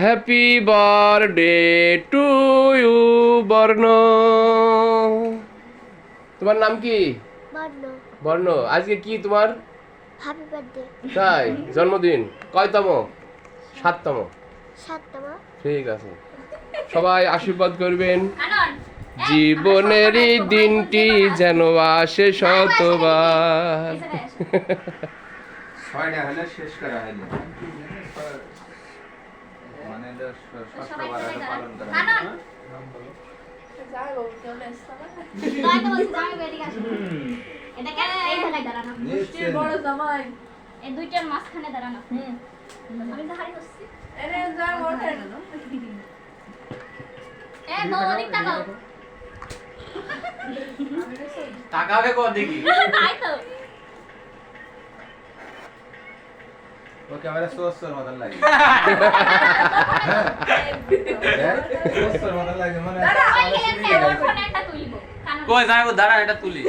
Happy birthday to you বর্ণ তোমার নাম কি? বর্ণ। বর্ণ। আজকে কি তোমার? তাই জন্মদিন। কয়তম? সাততম। সাততম। ঠিক আছে। সবাই আশীর্বাদ করবেন। জীবনের দিনটি যেন আসে শতবার। ছয়টা হলে শেষ করা হলো পালন করা হলো। আনন তাই তো বলছি জামাই বেরিয়ে আসো এটা কেন এই জায়গায় দাঁড়ানো নিশ্চয়ই। বড় জামাই। এই দুইটার মাঝখানে দাঁড়ানো আমি তো হারি হচ্ছি এনে যা ওঠেন এ বউ ওদিক তাকাও তাকাবে কর দেখি। তাই তো। ও ক্যামেরা সোস্তর মতন লাগে। হ্যাঁ? মানে কই যাব দাঁড়া এটা তুলি।